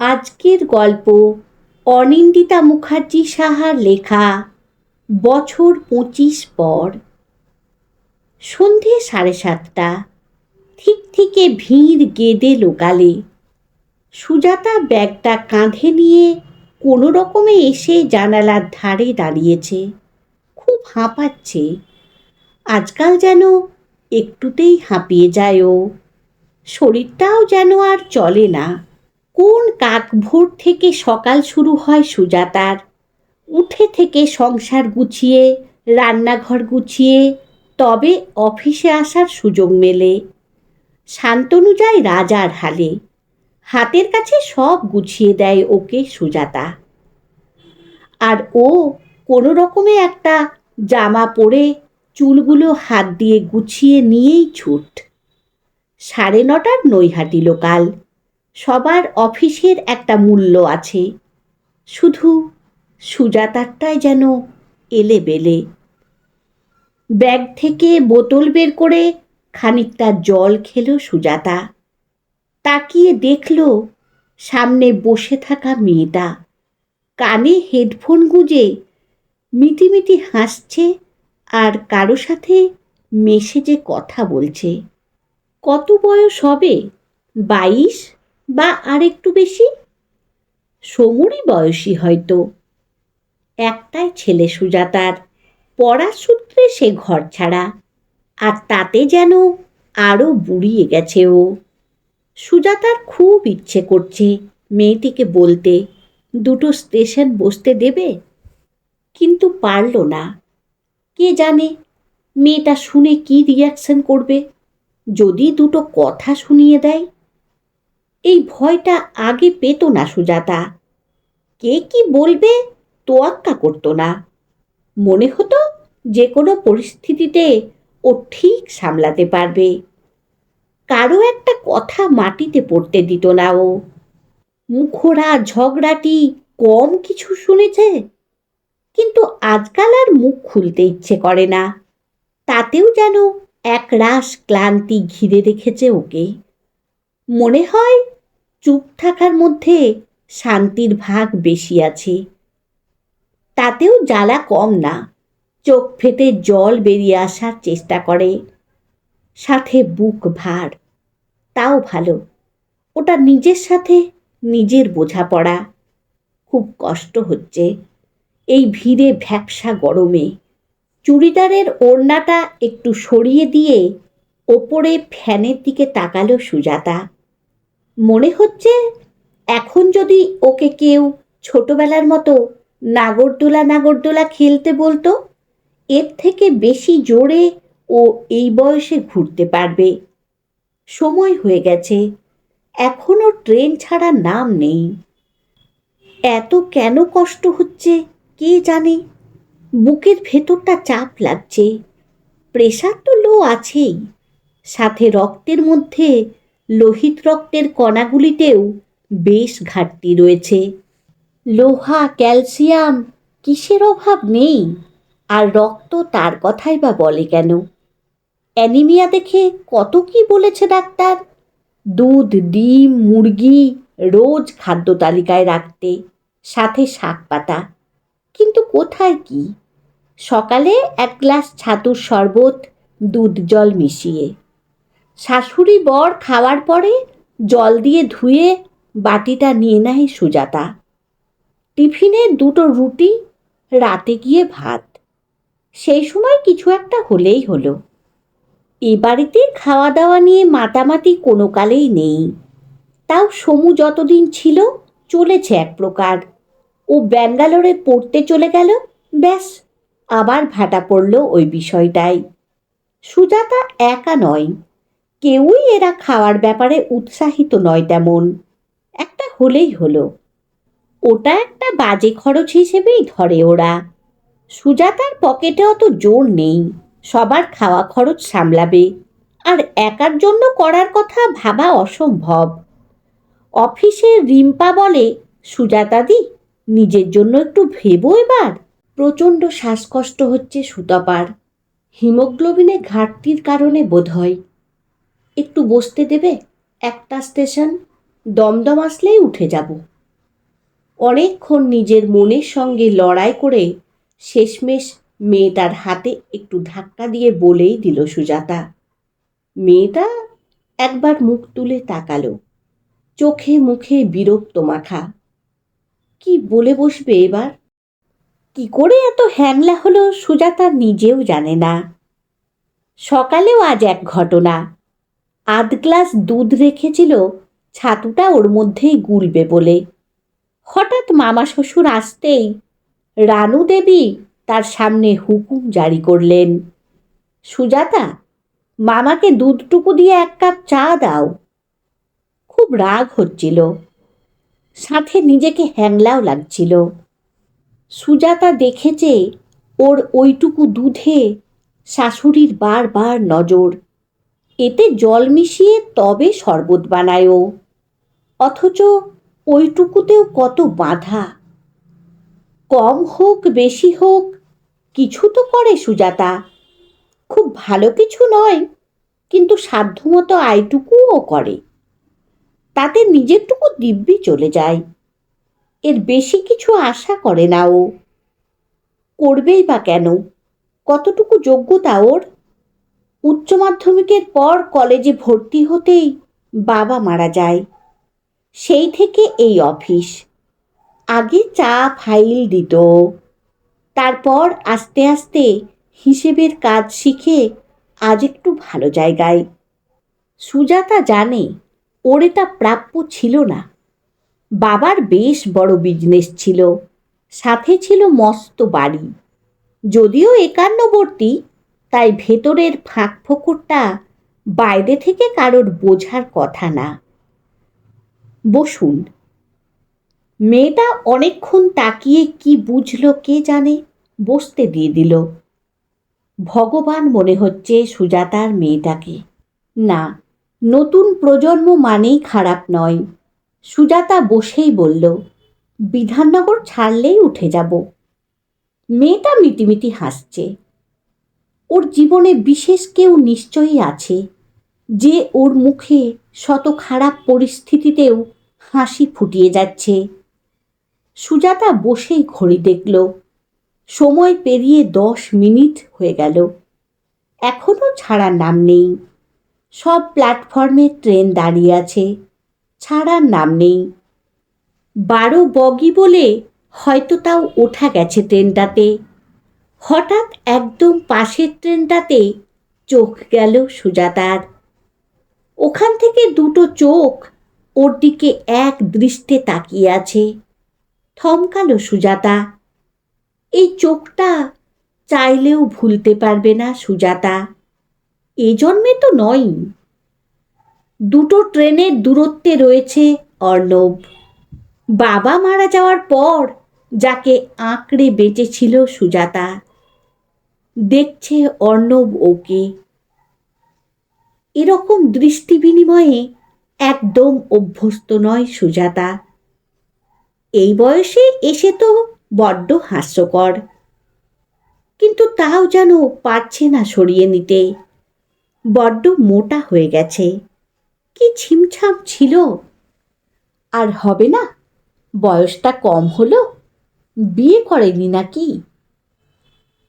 আজকের গল্প অনিন্দিতা মুখার্জি সাহার লেখা বছর পঁচিশ পর। সন্ধে সাড়ে সাতটা। ঠিক থেকে ভিড় গেদে লোকালে। সুজাতা ব্যাগটা কাঁধে নিয়ে কোনো রকমে এসে জানালার ধারে দাঁড়িয়েছে। খুব হাঁপাচ্ছে। আজকাল যেন একটুতেই হাঁপিয়ে যায় ও শরীরটাও যেন আর চলে না। কোন কাক ভোর থেকে সকাল শুরু হয় সুজাতার? উঠে থেকে সংসার গুছিয়ে, রান্নাঘর গুছিয়ে, তবে অফিসে আসার সুযোগ মেলে। শান্তনু যায় রাজার হালে। হাতের কাছে সব গুছিয়ে দেয় ওকে সুজাতা। আর ও কোনো রকমে একটা জামা পরে চুলগুলো হাত দিয়ে গুছিয়ে নিয়েই ছুট। সাড়ে নটার নৈহাটি লোকাল। সবার অফিসের একটা মূল্য আছে। শুধু সুজাতারটাই যেন এলে বেলে ব্যাগ থেকে বোতল বের করে খানিকটা জল খেলো সুজাতা। তাকিয়ে দেখল সামনে বসে থাকা মেয়েটা। কানে হেডফোন গুঁজে মিটিমিটি হাসছে আর কারও সাথে মেসেজে কথা বলছে। কত বয়স হবে? বাইশ? বা আর একটু বেশি? সমুরই বয়সী হয়তো। একটাই ছেলে সুজাতার পড়ার সূত্রে সে ঘর ছাড়া, আর তাতে যেন আরও বুড়িয়ে গেছে ও। সুজাতার খুব ইচ্ছে করছে মেয়েটিকে বলতে, দুটো স্টেশন বসতে দেবে? কিন্তু পারল না। কে জানে মেয়েটা শুনে কি রিয়াকশন করবে? যদি দুটো কথা শুনিয়ে দেয় এই ভয়টা আগে পেত না সুজাতা। কে কি বলবে তোয়াক্কা করতো না। মনে হতো যে কোনো পরিস্থিতিতে ও ঠিক সামলাতে পারবে। কারও একটা কথা মাটিতে পড়তে দিত না ও। মুখোরা ঝগড়াটি কম কিছু শুনেছে। কিন্তু আজকাল আর মুখ খুলতে ইচ্ছে করে না। তাতেও যেন এক রাস ক্লান্তি ঘিরে রেখেছে ওকে। মনে হয় চুপ থাকার মধ্যে শান্তির ভাগ বেশি আছে। তাতেও জ্বালা কম না। চোখ ফেটে জল বেরিয়ে আসার চেষ্টা করে। সাথে বুক ভার। তাও ভালো। ওটা নিজের সাথে নিজের বোঝাপড়া। খুব কষ্ট হচ্ছে। এই ভিড়ে ভ্যাপসা গরমে। চুড়িদারের ওড়নাটা একটু সরিয়ে দিয়ে ওপরে ফ্যানের দিকে তাকালো সুজাতা। মনে হচ্ছে এখন যদি ওকে কেউ ছোটবেলার মতো নাগরদোলা নাগরদোলা খেলতে বলতো, এর থেকে বেশি জোরে ও এই বয়সে ঘুরতে পারবে। সময় হয়ে গেছে। এখনও ট্রেন ছাড়া নাম নেই। এত কেন কষ্ট হচ্ছে কে জানে? বুকের ভেতরটা চাপ লাগছে। প্রেশার তো লো আছেই। সাথে রক্তের মধ্যে লোহিত রক্তের কণাগুলিতেও বেশ ঘাটতি রয়েছে। লোহা, ক্যালসিয়াম কিসের অভাব নেই? আর রক্ত তার কথাই বা বলে কেন? অ্যানিমিয়া দেখে কত কি বলেছে ডাক্তার? দুধ, ডিম, মুরগি রোজ খাদ্য তালিকায় রাখতে, সাথে শাক পাতা। কিন্তু কোথায় কি? সকালে এক গ্লাস ছাতুর শরবত, দুধ, জল মিশিয়ে। শাশুড়ি বর খাওয়ার পরে জল দিয়ে ধুয়ে বাটিটা নিয়ে নেয় সুজাতা। টিফিনে দুটো রুটি, রাতে গিয়ে ভাত। সেই সময় কিছু একটা হলেই হলো। এ বাড়িতে খাওয়া দাওয়া নিয়ে মাতামাতি কোনো কালেই নেই। তাও সমু যতদিন ছিল, চলেছে এক প্রকার। ও ব্যাঙ্গালোরে পড়তে চলে গেল, ব্যাস, আবার ভাটা পড়ল ওই বিষয়টাই। সুজাতা একা নয় কেউই এরা খাওয়ার ব্যাপারে উৎসাহিত নয় তেমন। একটা হলেই হলো। ওটা একটা বাজে খরচ হিসেবেই ধরে ওরা। সুজাতার পকেটে অত জোর নেই। সবার খাওয়া খরচ সামলাবে। আর একার জন্য করার কথা ভাবা অসম্ভব। অফিসে রিম্পা বলে সুজাতাদি নিজের জন্য একটু ভেবো এবার। প্রচণ্ড শ্বাসকষ্ট হচ্ছে সুতপার। হিমোগ্লোবিনে ঘাটতির কারণে বোধহয়। একটু বসতে দেবে? একটা স্টেশন দমদম আসলেই উঠে যাব। অনেকক্ষণ নিজের মনের সঙ্গে লড়াই করে শেষমেশ মেয়েটার হাতে একটু ধাক্কা দিয়ে বলেই দিল সুজাতা। মেয়েটা একবার মুখ তুলে তাকালো। চোখে মুখে বিরক্ত মাখা কি বলে বসবে এবার? কি করে এত হ্যাংলা হলো সুজাতা নিজেও জানে না। সকালেও আজ এক ঘটনা। আধ গ্লাস দুধ রেখেছিল, ছাতুটা ওর মধ্যেই গুলবে বলে। হঠাৎ মামা শ্বশুর আসতেই রানু দেবী তার সামনে হুকুম জারি করলেন, সুজাতা, মামাকে দুধটুকু দিয়ে এক কাপ চা দাও। খুব রাগ হচ্ছিল, সাথে নিজেকে হ্যাংলাও লাগছিল। সুজাতা দেখেছে ওর ওইটুকু দুধে শাশুড়ির বারবার নজর এতে জল মিশিয়ে তবে শরবত বানায় ও অথচ ওইটুকুতেও কত বাধা। কম হোক, বেশি হোক, কিছু তো করে সুজাতা। খুব ভালো কিছু নয়, কিন্তু সাধ্যমতো আয়টুকুও করে। তাতে নিজেরটুকু দিব্যি চলে যায়। এর বেশি কিছু আশা করে না ও। করবেই বা কেন? কতটুকু যোগ্যতা ওর? উচ্চ মাধ্যমিকের পর কলেজে ভর্তি হতেই বাবা মারা যায়। সেই থেকে এই অফিস। আগে চা ফাইল দিত। তারপর আস্তে আস্তে হিসেবের কাজ শিখে আজ একটু ভালো জায়গায়। সুজাতা জানে ওরে তা প্রাপ্য ছিল না। বাবার বেশ বড় বিজনেস ছিল। সাথে ছিল মস্ত বাড়ি। যদিও একান্নবর্তী তাই ভেতরের ফাঁক ফোকরটা বাইরে থেকে কারোর বোঝার কথা না। বসুন। মেয়েটা অনেকক্ষণ তাকিয়ে কি বুঝল কে জানে বসতে দিয়ে দিল। ভগবান মনে হচ্ছে সুজাতার মেয়েটাকে। না, নতুন প্রজন্ম মানেই খারাপ নয়। সুজাতা বসেই বলল, বিধাননগর ছাড়লেই উঠে যাব। মেয়েটা মিটিমিটি হাসছে। জীবনে বিশেষ কেউ নিশ্চয়ই আছে, যে ওর মুখে শত খারাপ পরিস্থিতিতেও হাসি ফুটিয়ে যাচ্ছে। সুজাতা বসেই ঘড়ি দেখল। সময় পেরিয়ে দশ মিনিট হয়ে গেল। এখনও ছাড়ার নাম নেই। সব প্ল্যাটফর্মে ট্রেন দাঁড়িয়ে আছে, ছাড়ার নাম নেই। বারো বগি বলে হয়তো তাও ওঠা গেছে ট্রেনটাতে। হঠাৎ একদম পাশের ট্রেনটাতে চোখ গেল সুজাতার। ওখান থেকে দুটো চোখ ওর দিকে এক দৃষ্টে তাকিয়ে আছে। থমকালো সুজাতা। এই চোখটা চাইলেও ভুলতে পারবে না সুজাতা। এ জন্মে তো নয়। দুটো ট্রেনের দূরত্বে রয়েছে অর্ণব। বাবা মারা যাওয়ার পর যাকে আঁকড়ে বেঁচেছিল সুজাতা। দেখছে অর্ণব ওকে। এরকম দৃষ্টি বিনিময়ে একদম অভ্যস্ত নয় সুজাতা। এই বয়সে এসে তো বড্ড হাস্যকর। কিন্তু তাও যেন পারছে না সরিয়ে নিতে। বড্ড মোটা হয়ে গেছে। কি ছিমছাম ছিল। আর হবে না, বয়সটা কম হলো। বিয়ে করেনি নাকি?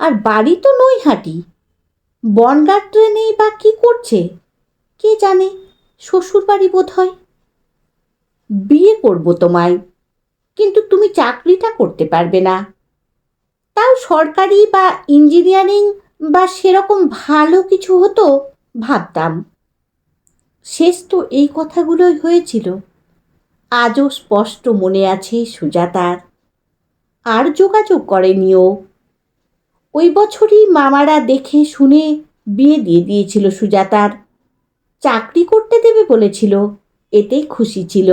আর বাড়ি তো নৈহাটি। বনগাঁ ট্রেনেই বা কি করছে? কে জানে? শ্বশুর বাড়ি বোধ হয় বিয়ে করব তোমায়, কিন্তু তুমি চাকরিটা করতে পারবে না। তাও সরকারি বা ইঞ্জিনিয়ারিং বা সেরকম ভালো কিছু হতো ভাবতাম। শেষ তো এই কথাগুলোই হয়েছিল। আজও স্পষ্ট মনে আছে সুজাতার। আর যোগাযোগ করেনি ও ওই বছরই মামারা দেখে শুনে বিয়ে দিয়ে দিয়েছিল সুজাতার। চাকরি করতে দেবে বলেছিল এতে খুশি ছিল।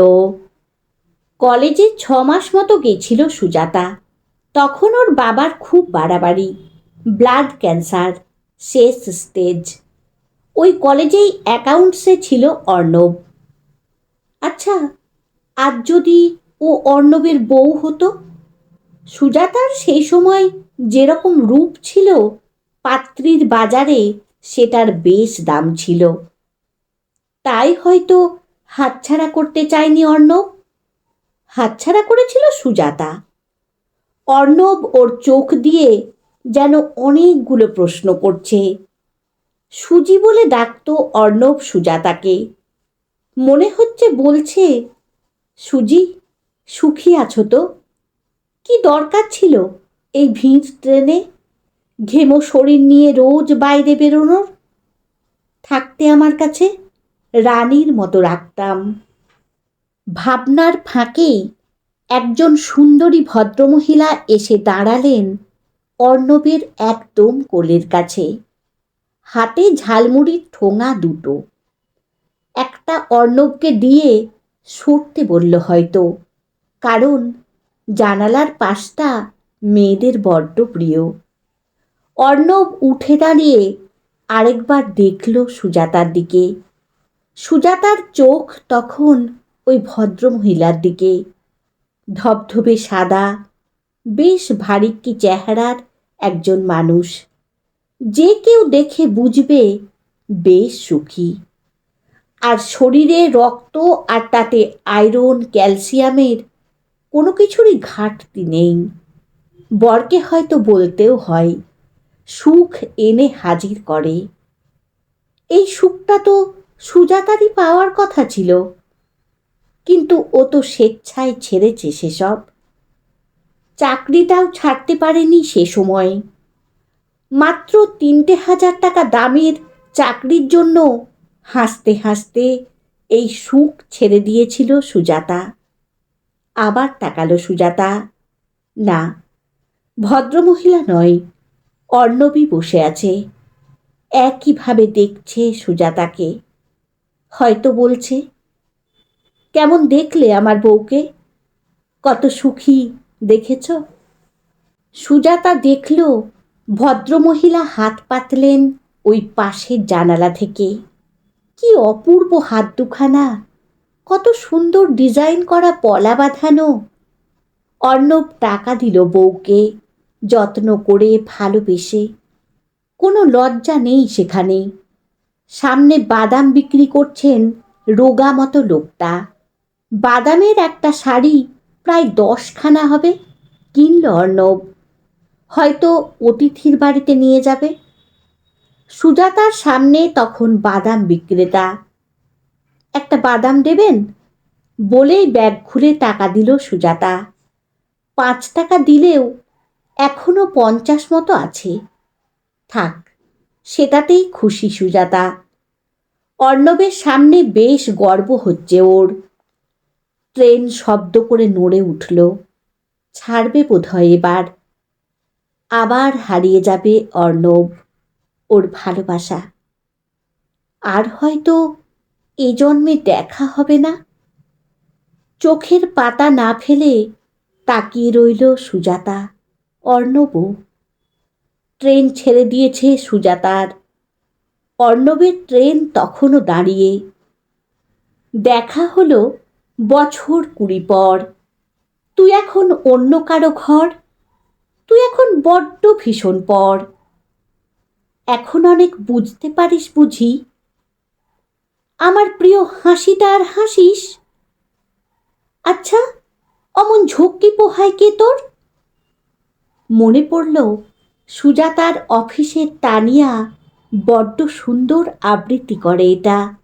কলেজে ছ মাস মতো গেছিল সুজাতা। তখন ওর বাবার খুব বাড়াবাড়ি ব্লাড ক্যান্সার শেষ স্টেজ ওই কলেজেই অ্যাকাউন্টসে ছিল অর্ণব। আচ্ছা আজ যদি ও অর্ণবের বউ হতো? সুজাতার সেই সময় যেরকম রূপ ছিল, পাত্রীর বাজারে সেটার বেশ দাম ছিল। তাই হয়তো হাতছাড়া করতে চায়নি অর্ণব। হাতছাড়া করেছিল সুজাতা। অর্ণব ওর চোখ দিয়ে যেন অনেকগুলো প্রশ্ন করছে। সুজি বলে ডাকতো অর্ণব সুজাতাকে। মনে হচ্ছে বলছে, সুজি, সুখী আছো তো? কি দরকার ছিল? এই ভিড় ট্রেনে ঘেমো শরীর নিয়ে রোজ বাইরে বেরোনোর? থাকতে আমার কাছে রানীর মতো রাখতাম। ভাবনার ফাঁকেই একজন সুন্দরী ভদ্রমহিলা এসে দাঁড়ালেন অর্ণবের একদম কোলের কাছে। হাতে ঝালমুড়ির ঠোঙা দুটো। একটা অর্ণবকে দিয়ে সরতে বলল হয়তো, কারণ জানালার পাশটা মেয়েদের বড্ড প্রিয়। অর্ণব উঠে দাঁড়িয়ে আরেকবার দেখল সুজাতার দিকে। সুজাতার চোখ তখন ওই ভদ্রমহিলার দিকে। ধবধবে সাদা, বেশ ভারিক্কি চেহারার একজন মানুষ। যে কেউ দেখে বুঝবে বেশ সুখী। আর শরীরে রক্ত আর তাতে আয়রন, ক্যালসিয়ামের কোনো কিছুরই ঘাটতি নেই। বরকে হয়তো বলতেও হয়, সুখ এনে হাজির করে। এই সুখটা তো সুজাতারই পাওয়ার কথা ছিল। কিন্তু ও তো স্বেচ্ছায় ছেড়েছে সেসব। চাকরিটাও ছাড়তে পারেনি সে সময়। মাত্র তিনটে হাজার টাকা দামের চাকরির জন্য হাসতে হাসতে এই সুখ ছেড়ে দিয়েছিল সুজাতা। আবার তাকালো সুজাতা। না ভদ্রমহিলা নয়, অর্ণবী বসে আছে। একইভাবে দেখছে সুজাতাকে। হয়তো বলছে, কেমন দেখলে আমার বউকে? কত সুখী, দেখেছ? সুজাতা দেখল ভদ্রমহিলা হাত পাতলেন ওই পাশের জানালা থেকে। কি অপূর্ব হাত দুখানা, কত সুন্দর ডিজাইন করা পলা বাঁধানো। অর্ণব টাকা দিল বউকে, যত্ন করে ভালোবেসে। কোনো লজ্জা নেই সেখানে। সামনে বাদাম বিক্রি করছেন রোগা মতো লোকটা। বাদামের একটা শাড়ি প্রায় দশখানা হবে, কিনল অর্ণব। হয়তো অতিথির বাড়িতে নিয়ে যাবে। সুজাতার সামনে তখন বাদাম বিক্রেতা। একটা বাদাম দেবেন? বলেই ব্যাগ খুলে টাকা দিল সুজাতা। পাঁচ টাকা দিলেও এখনও পঞ্চাশ মতো আছে। থাক, সেটাতেই খুশি সুজাতা। অর্ণবের সামনে বেশ গর্ব হচ্ছে ওর। ট্রেন শব্দ করে নড়ে উঠল। ছাড়বে বোধহয় এবার। আবার হারিয়ে যাবে অর্ণব, ওর ভালোবাসা। আর হয়তো এ জন্মে দেখা হবে না। চোখের পাতা না ফেলে তাকিয়ে রইল সুজাতা অর্ণবও ট্রেন ছেড়ে দিয়েছে সুজাতার। অর্ণবের ট্রেন তখনও দাঁড়িয়ে। দেখা হলো বছর কুড়ি পর। তুই এখন অন্য কারও ঘর? তুই এখন বড্ড ভীষণ পর। এখন অনেক বুঝতে পারিস বুঝি? আমার প্রিয় হাসিটা আর হাসিস? আচ্ছা অমন ঝক্কি পোহায় কে তোর? মনে পড়ল সুজাতার অফিসের তানিয়া বড্ড সুন্দর আবৃত্তি করে এটা।